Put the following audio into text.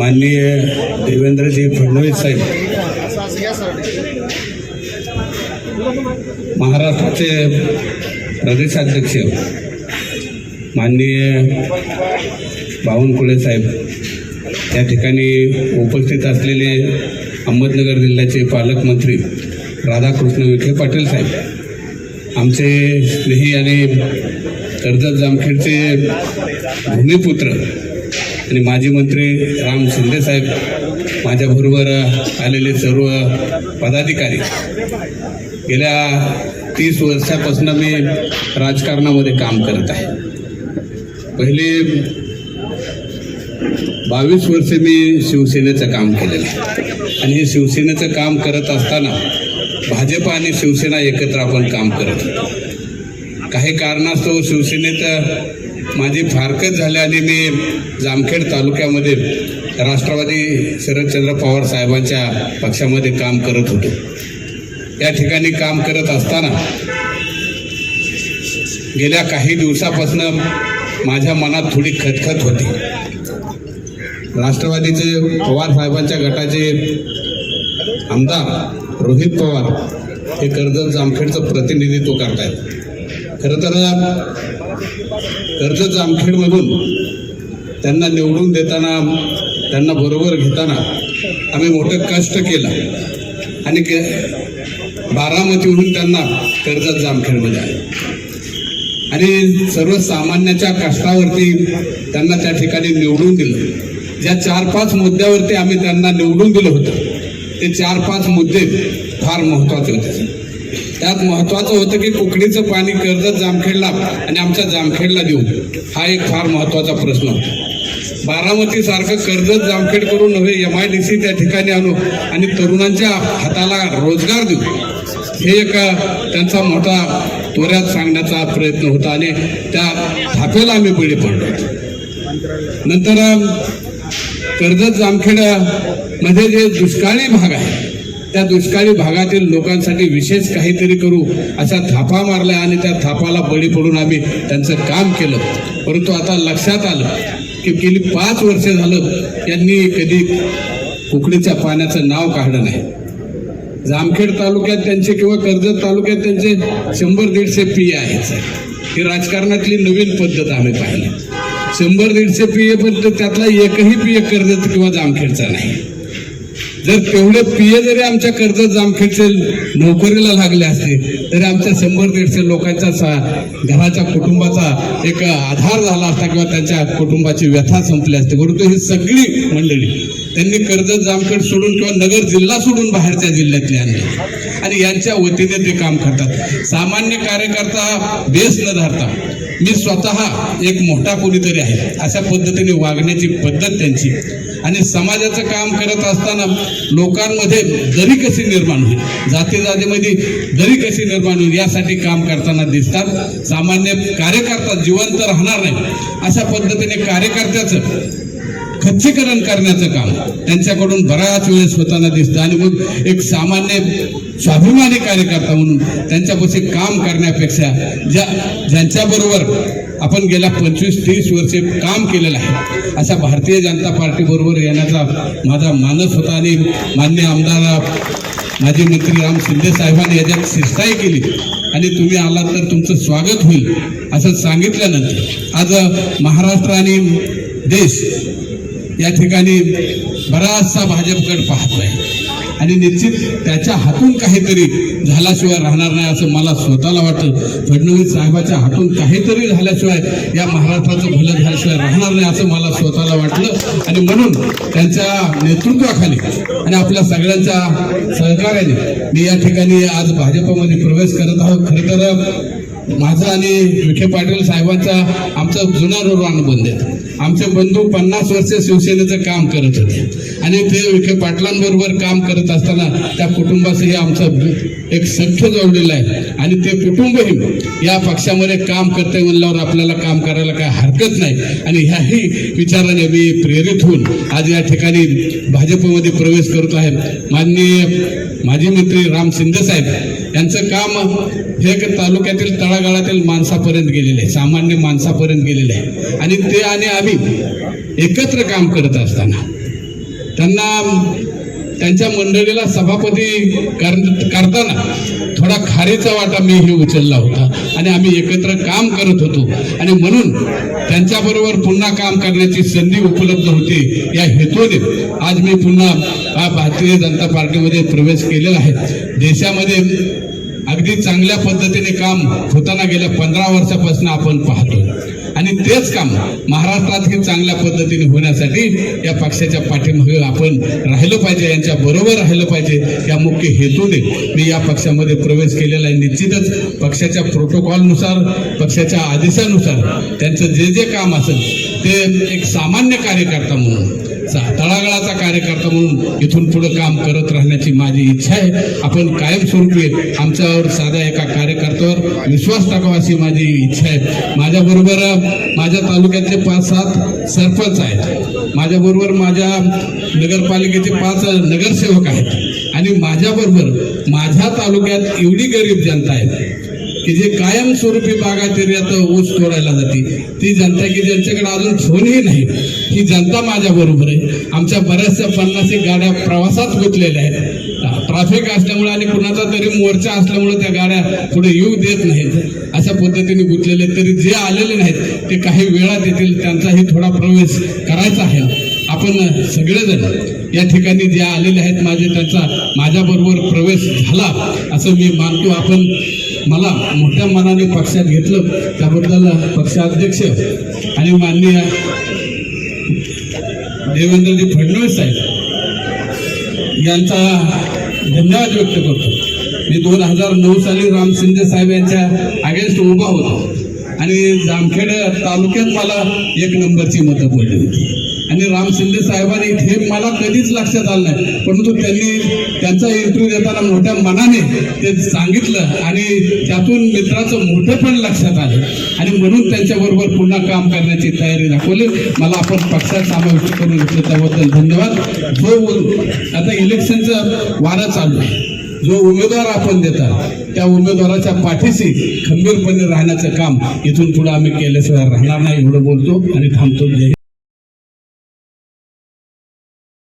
माननीय देवेंद्रजी फडणवीस साहेब. महाराष्ट्राचे प्रदेशाध्यक्ष माननीय बावनकुळे साहेब. या ठिकाणी उपस्थित असलेले अहमदनगर जिल्ह्याचे पालकमंत्री राधाकृष्ण विखे पाटील साहेब. आमचे स्नेही आणि कर्जत जामखेडचे भूमिपुत्र आणि माजी मंत्री राम शिंदे साहेब माझ्याबरोबर आलेले सर्व पदाधिकारी. गेल्या तीस वर्षापासून मी राजकारणामध्ये काम करत आहे. पहिले बावीस वर्षे मी शिवसेनेचं काम केलेलं आहे. आणि हे शिवसेनेचं काम करत असताना भाजप आणि शिवसेना एकत्र आपण काम करत काही कारणास्तव शिवसेनेचं माझी फारकत झाल्याने मी जामखेड तालुक्यामध्ये राष्ट्रवादी शरदचंद्र पवार साहेबांच्या पक्षामध्ये काम करत होतो. या ठिकाणी काम करत असताना गेल्या काही दिवसापासून माझ्या मनात थोडी खतखत होती. राष्ट्रवादीचे पवार साहेबांच्या गटाचे आमदार रोहित पवार हे कर्जत जामखेडचं प्रतिनिधित्व करतायत. खरं तर कर्जत जामखेडमधून त्यांना निवडून देताना त्यांना बरोबर घेताना आम्ही मोठं कष्ट केलं. आणि के बारामतीहून त्यांना कर्जत जामखेडमध्ये आले आणि सर्वसामान्याच्या कष्टावरती त्यांना त्या ठिकाणी निवडून दिलं. ज्या चार पाच मुद्द्यावरती आम्ही त्यांना निवडून दिलं होतं ते चार पाच मुद्दे फार महत्त्वाचे होते. त्यात महत्त्वाचं होतं की कुकडीचं पाणी कर्जत जामखेडला आणि आमच्या जामखेडला देऊ हा एक फार महत्त्वाचा प्रश्न होता. बारामतीसारखं कर्जत जामखेड करून नव्हे एम आय डी सी त्या ठिकाणी आणू आणि तरुणांच्या हाताला रोजगार देऊ हे एक त्यांचा मोठा त्वऱ्यात सांगण्याचा प्रयत्न होता आणि त्या थापेला आम्ही बळी पडलो नंतर कर्जत जामखेडमध्ये जे दुष्काळी भाग आहे त्या दुष्काळी भागातील लोकांसाठी विशेष काहीतरी करू अशा थापा मारल्या आणि त्या थापाला बळी पडून आम्ही त्यांचं काम केलं. परंतु आता लक्षात आलं की गेली पाच वर्ष झालं यांनी कधी कुकडीच्या पाण्याचं नाव काढलं नाही. जामखेड तालुक्यात त्यांचे किंवा कर्जत तालुक्यात त्यांचे शंभर दीडशे पी आहेत ही राजकारणातली नवीन पद्धत आम्ही पाहिली. शंभर दीडशे पीए पण त्यातला एकही पीए कर्जत किंवा जामखेडचा नाही. जर तेवढे पीए जरी आमच्या कर्जत जामखेडचे नोकरीला लागले असते तरी आमच्या शंभर दीडशे लोकांच्या सा- घराच्या कुटुंबाचा एक आधार झाला असता किंवा त्यांच्या कुटुंबाची व्यथा संपली असते. परंतु ही सगळी मंडळी त्यांनी कर्जत जामखेड सोडून किंवा नगर जिल्हा सोडून बाहेरच्या जिल्ह्यातले आणले. आणि यांच्या वतीने ते काम करतात. सामान्य कार्यकर्ता बेस न धरता मी स्वतः एक मोठा कोणीतरी आहे अशा पद्धतीने वागण्याची पद्धत त्यांची. आणि समाजाचं काम करत असताना लोकांमध्ये दरी कशी निर्माण होईल जाती जातीमध्ये दरी कशी निर्माण होईल यासाठी काम करताना दिसतात. सामान्य कार्यकर्ता जिवंत राहणार नाही. अशा पद्धतीने कार्यकर्त्याचं खच्चीकरण करण्याचं काम त्यांच्याकडून बराच वेळेस होताना दिसतं. आणि मग एक सामान्य स्वाभिमानी कार्यकर्ता म्हणून त्यांच्यापाशी काम करण्यापेक्षा ज्या ज्यांच्याबरोबर आपण गेल्या पंचवीस तीस वर्षे काम केलेलं आहे. अशा भारतीय जनता पार्टीबरोबर येण्याचा माझा मानस होता आणि मान्य आमदार माजी मंत्री राम शिंदे साहेबांनी याच्यात शिरसाई केली. आणि तुम्ही आलात तर तुमचं स्वागत होईल असं सांगितल्यानंतर आज महाराष्ट्र आणि देश या ठिकाणी बराचसा भाजपकडे आहे आणि निश्चित त्याच्या हातून काहीतरी झाल्याशिवाय राहणार नाही असं मला स्वतःला वाटतं. फडणवीस साहेबाच्या हातून काहीतरी झाल्याशिवाय या महाराष्ट्राचं भलं झाल्याशिवाय राहणार नाही असं मला स्वतःला वाटलं. आणि म्हणून त्यांच्या नेतृत्वाखाली आणि आपल्या सगळ्यांच्या सहकार्याने मी या ठिकाणी आज भाजपमध्ये प्रवेश करत आहोत. खरं तर माझा आणि विखे पाटील साहेबांचा आमचा जुना रोड अनुबंध आहे. आमचे बंधू पन्नास वर्ष शिवसेनेचं काम करत होते. आणि ते विखे पाटलांबरोबर काम करत असताना त्या कुटुंबाचंही आमचं एक सख्य जोडलेलं आहे. आणि ते कुटुंबही या पक्षामध्ये काम करते म्हणल्यावर आपल्याला काम करायला काय हरकत नाही. आणि ह्याही विचाराने मी प्रेरित होऊन आज या ठिकाणी भाजपमध्ये प्रवेश करतो आहे. माननीय माजी मंत्री राम शिंदे साहेब यांचं काम हे एक तालुक्यातील तळागाळातील माणसापर्यंत गेलेले आहे. सामान्य माणसापर्यंत गेलेले आहे. आणि ते आणि आम्ही एकत्र काम करत असताना त्यांना त्यांच्या मंडळीला सभापती कर- करताना थोडा खारीचा वाटा मी हे उचलला होता. आणि आम्ही एकत्र काम करत होतो. आणि म्हणून त्यांच्याबरोबर पुन्हा काम करण्याची संधी उपलब्ध होती. या हेतूने आज मी पुन्हा भारतीय जनता पार्टीमध्ये प्रवेश केलेला आहे. देशामध्ये अगदी चांगल्या पद्धतीने काम होताना गेल्या पंधरा वर्षापासून आपण पाहतो आणि तेच काम महाराष्ट्रातही चांगल्या पद्धतीने होण्यासाठी या पक्षाच्या पाठीमागे आपण राहिलं पाहिजे यांच्या बरोबर राहिलं पाहिजे या मुख्य हेतूने मी या पक्षामध्ये प्रवेश केलेला आहे. निश्चितच पक्षाच्या प्रोटोकॉलनुसार पक्षाच्या आदेशानुसार त्यांचं जे जे काम असेल ते एक सामान्य कार्यकर्ता म्हणून चा तळागाळाचा कार्यकर्ता म्हणून इथून पुढे काम करत राहण्याची माझी इच्छा आहे. आपण कायमस्वरूपी आमच्यावर साध्या एका कार्यकर्त्यावर विश्वास टाकावा अशी माझी इच्छा आहे. माझ्याबरोबर माझ्या तालुक्यातले पाच सात सरपंच आहेत. माझ्याबरोबर माझ्या नगरपालिकेचे पाच नगरसेवक आहेत. आणि माझ्याबरोबर माझ्या तालुक्यात एवढी गरीब जनता आहे. की जे कायमस्वरूपी बागायत ऊस तोडायला जाते. ती जनता की ज्यांच्याकडे अजून फोनही नाही ही जनता माझ्या बरोबर आहे. आमच्या बऱ्याचशा पन्नास एक गाड्या प्रवासात गुंतलेल्या आहेत. ट्रॅफिक असल्यामुळे आणि कुणाचा तरी मोर्चा असल्यामुळे त्या गाड्या पुढे येऊ देत नाहीत. अशा पद्धतीने गुंतलेले आहेत. तरी जे आलेले नाहीत ते काही वेळात येतील त्यांचाही थोडा प्रवेश करायचा आहे. आपण सगळेजण या ठिकाणी जे आलेले आहेत माझे त्यांचा माझ्याबरोबर प्रवेश झाला असं मी मानतो. आपण मला मोठ्या मनाने पक्षात घेतलं. त्याबद्दल पक्षाध्यक्ष आणि माननीय देवेंद्रजी फडणवीस साहेब यांचा धन्यवाद व्यक्त करतो. मी दोन हजार नऊ साली राम शिंदे साहेब यांच्या अगेन्स्ट उभा होतो. आणि जामखेड तालुक्यात मला एक नंबरची मतं पडली होती. आणि राम शिंदे साहेबांनी हे मला कधीच लक्षात आलं नाही. परंतु त्यांनी त्यांचा इंटरव्ह्यू देताना मोठ्या मनाने ते सांगितलं आणि त्यातून मित्राचं मोठेपण लक्षात आलं. आणि म्हणून त्यांच्याबरोबर पुन्हा काम करण्याची तयारी दाखवली. मला आपण पक्षात समाविष्ट करून घेतलं. त्याबद्दल धन्यवाद. जो आता इलेक्शनचं वारा चालू आहे. जो उमेदवार आपण देतात त्या उमेदवाराच्या पाठीशी खंबीरपणे राहण्याचं काम इथून पुढे आम्ही केल्याशिवाय राहणार नाही एवढं बोलतो आणि थांबतो.